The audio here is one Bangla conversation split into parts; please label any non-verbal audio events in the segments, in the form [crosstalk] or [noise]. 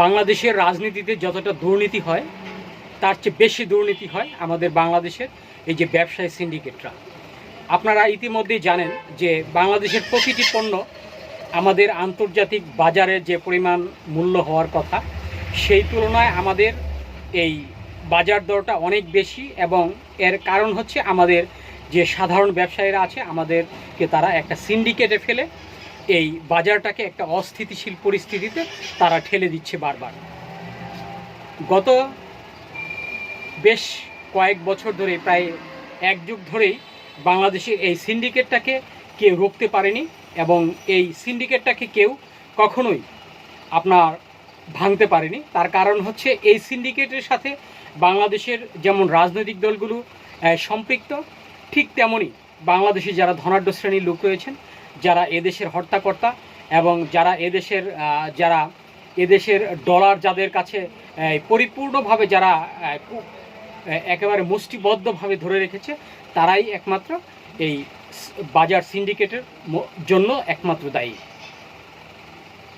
বাংলাদেশের রাজনীতিতে যতটা দুর্নীতি হয়, তার চেয়ে বেশি দুর্নীতি হয় আমাদের বাংলাদেশের এই যে ব্যবসায়ী সিন্ডিকেটরা। আপনারা ইতিমধ্যেই জানেন যে বাংলাদেশের প্রতিটি পণ্য আমাদের আন্তর্জাতিক বাজারে যে পরিমাণ মূল্য হওয়ার কথা, সেই তুলনায় আমাদের এই বাজার দরটা অনেক বেশি এবং এর কারণ হচ্ছে আমাদের যে সাধারণ ব্যবসায়ীরা আছে, আমাদেরকে তারা একটা সিন্ডিকেটে ফেলে এই বাজারটাকে একটা অস্থিতিশীল পরিস্থিতিতে তারা ঠেলে দিচ্ছে বারবার। গত বেশ কয়েক বছর ধরে, প্রায় এক যুগ ধরেই বাংলাদেশে এই সিন্ডিকেটটাকে কেউ রুখতে পারেনি এবং এই সিন্ডিকেটটাকে কেউ কখনোই আপনার ভাঙতে পারেনি। তার কারণ হচ্ছে এই সিন্ডিকেটের সাথে বাংলাদেশের যেমন রাজনৈতিক দলগুলো সম্পৃক্ত, ঠিক তেমনই বাংলাদেশে যারা ধনাঢ্য শ্রেণির লোক রয়েছেন যারা এদেশের হর্তাকর্তা এবং যারা এদেশের যারা এদেশের ডলার যাদের কাছে পরিপূর্ণভাবে যারা একেবারে মুষ্টিবদ্ধভাবে ধরে রেখেছে, তারাই একমাত্র এই বাজার সিন্ডিকেটের জন্য একমাত্র দায়ী।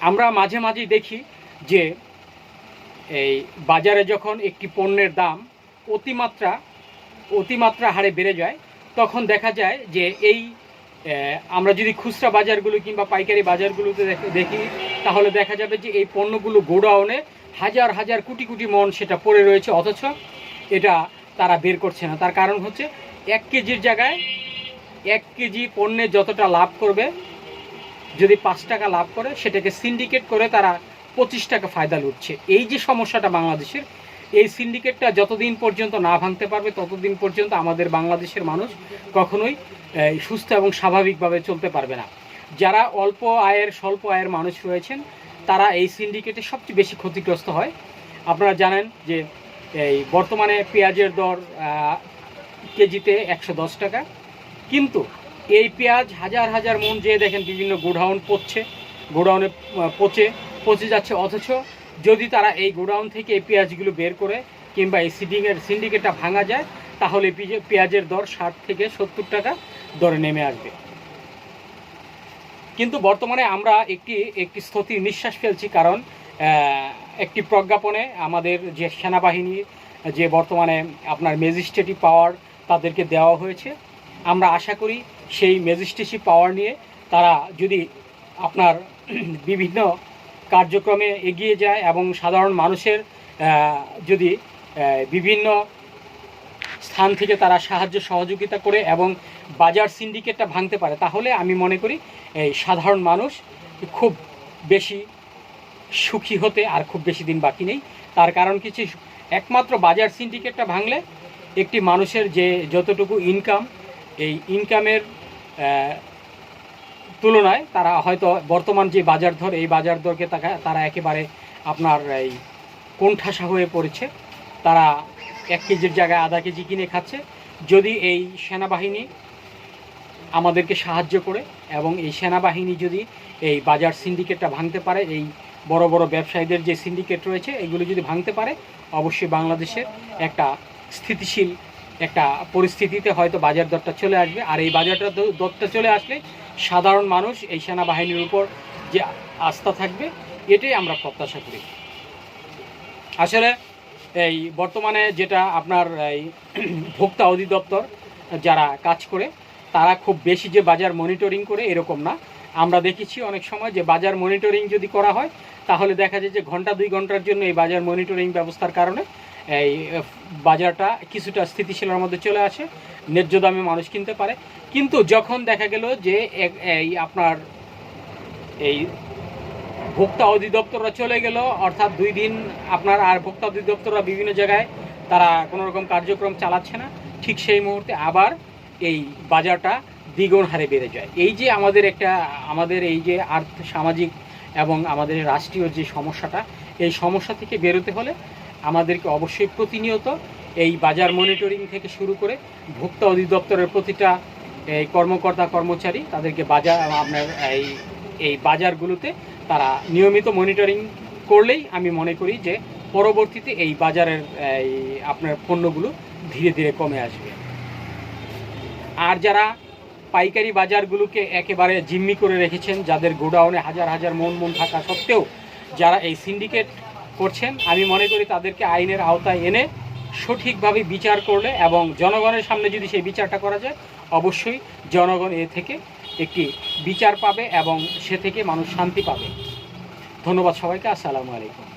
আমরা মাঝে মাঝেই দেখি যে, এই, বাজারে যখন একটি পণ্যের দাম অতিমাত্রা অতিমাত্রা হারে বেড়ে যায়, তখন দেখা যায় যে এই আমরা যদি খুচরা বাজারগুলো কিংবা পাইকারি বাজারগুলোতে দেখি তাহলে দেখা যাবে যে এই পণ্যগুলো গোডাউনে হাজার হাজার কোটি কোটি মন সেটা পড়ে রয়েছে, অথচ এটা তারা বের করছে না। তার কারণ হচ্ছে এক কেজির জায়গায় এক কেজি পণ্যে যতটা লাভ করবে, যদি পাঁচ টাকা লাভ করে, সেটাকে সিন্ডিকেট করে তারা পঁচিশ টাকা ফায়দা লুটছে। এই যে সমস্যাটা বাংলাদেশের এই সিন্ডিকেটটা যতদিন পর্যন্ত না ভাঙতে পারবে, ততদিন পর্যন্ত আমাদের বাংলাদেশের মানুষ কখনোই সুস্থ এবং স্বাভাবিকভাবে চলতে পারবে না। যারা অল্প আয়ের, স্বল্প আয়ের মানুষ রয়েছেন, তারা এই সিন্ডিকেটে সবচেয়ে বেশি ক্ষতিগ্রস্ত হয়। আপনারা জানেন যে, এই, বর্তমানে পেঁয়াজের দর কেজিতে একশো দশ টাকা। কিন্তু এই পেঁয়াজ হাজার হাজার মন যেয়ে দেখেন বিভিন্ন গোডাউন পচছে, গোডাউনে পচে পচে যাচ্ছে, অথচ যদি তারা এই গোডাউন থেকে এই পেঁয়াজগুলো বের করে কিংবা এই সিডিংয়ের সিন্ডিকেটটা ভাঙা যায়, তাহলে পেঁয়াজের দর ষাট থেকে সত্তর টাকা দরে নেমে আসবে। কিন্তু বর্তমানে আমরা একটি একটি স্থিতির নিঃশ্বাস ফেলছি কারণ একটি প্রজ্ঞাপনে আমাদের যে সেনাবাহিনী, যে বর্তমানে আপনার ম্যাজিস্ট্রেটি পাওয়ার তাদেরকে দেওয়া হয়েছে। আমরা আশা করি সেই ম্যাজিস্ট্রেসি পাওয়ার নিয়ে তারা যদি আপনার [clears throat] বিভিন্ন কার্যক্রমে এগিয়ে যায় এবং সাধারণ মানুষের যদি বিভিন্ন স্থান থেকে তারা সাহায্য সহযোগিতা করে এবং বাজার সিন্ডিকেটটা ভাঙতে পারে, তাহলে আমি মনে করি এই সাধারণ মানুষ খুব বেশি সুখী হতে আর খুব বেশি দিন বাকি নেই। তার কারণ কিছু একমাত্র বাজার সিন্ডিকেটটা ভাঙলে একটি মানুষের যে যতটুকু ইনকাম এই ইনকামের তুলনায় তারা হয়তো বর্তমান যে বাজার দর, এই বাজার দরকে তারা একেবারে আপনার এই কোণঠাসা হয়ে পড়েছে। তারা এক কেজির জায়গায় আধা কেজি কিনে খাচ্ছে। যদি এই সেনাবাহিনী আমাদেরকে সাহায্য করে এবং এই সেনাবাহিনী যদি এই বাজার সিন্ডিকেটটা ভাঙতে পারে, এই বড় বড় ব্যবসায়ীদের যে সিন্ডিকেট রয়েছে, এগুলো যদি ভাঙতে পারে, অবশ্যই বাংলাদেশের একটা স্থিতিশীল একটা পরিস্থিতিতে হয়তো বাজার দরটা চলে আসবে। আর এই বাজারটা দরটা চলে আসলে সাধারণ মানুষ এই সেনাবাহিনীর উপর যে আস্থা থাকবে, এটাই আমরা প্রত্যাশা করি। আসলে এই বর্তমানে যেটা আপনার এই [clears throat] ভোক্তা অধিদপ্তর যারা কাজ করে, তারা খুব বেশি যে বাজার মনিটরিং করে এরকম না। আমরা দেখেছি অনেক সময় যে বাজার মনিটরিং যদি করা হয়, তাহলে দেখা যায় যে ঘণ্টা দুই ঘণ্টার জন্য এই বাজার মনিটরিং ব্যবস্থার কারণে এই বাজারটা কিছুটা স্থিতিশীলের মধ্যে চলে আসে, ন্যায্য দামে মানুষ কিনতে পারে। কিন্তু যখন দেখা গেল যে এই আপনার এই ভোক্তা অধিদপ্তররা চলে গেল, অর্থাৎ দুই দিন আপনার আর ভোক্তা অধিদপ্তররা বিভিন্ন জায়গায় তারা কোনো রকম কার্যক্রম চালাচ্ছে না, ঠিক সেই মুহূর্তে আবার এই বাজারটা দ্বিগুণ হারে বেড়ে যায়। এই যে আমাদের একটা, আমাদের এই যে আর্থ, সামাজিক এবং আমাদের রাষ্ট্রীয় যে সমস্যাটা, এই সমস্যা থেকে বেরোতে হলে আমাদেরকে অবশ্যই প্রতিনিয়ত এই বাজার মনিটরিং থেকে শুরু করে ভোক্তা অধিদপ্তরের প্রতিটা, এই কর্মকর্তা, কর্মচারী তাদেরকে বাজার, আপনার এই এই বাজারগুলোতে তারা নিয়মিত মনিটরিং করলেই আমি মনে করি যে পরবর্তীতে এই বাজারের, এই আপনার পণ্যগুলো ধীরে ধীরে কমে আসবে। আর যারা পাইকারি বাজারগুলোকে একেবারে জিম্মি করে রেখেছেন, যাদের গোডাউনে হাজার হাজার মন মন থাকা সত্ত্বেও, যারা এই সিন্ডিকেট করছেন। আমি মনে করি তাদেরকে আইনের আওতায় এনে সঠিকভাবে বিচার করলে এবং জনগণের সামনে যদি সেই বিচারটা করা যায়, অবশ্যই জনগণ এ থেকে একটি বিচার পাবে এবং সে থেকে মানুষ শান্তি পাবে। ধন্যবাদ সবাইকে। আসসালামু আলাইকুম।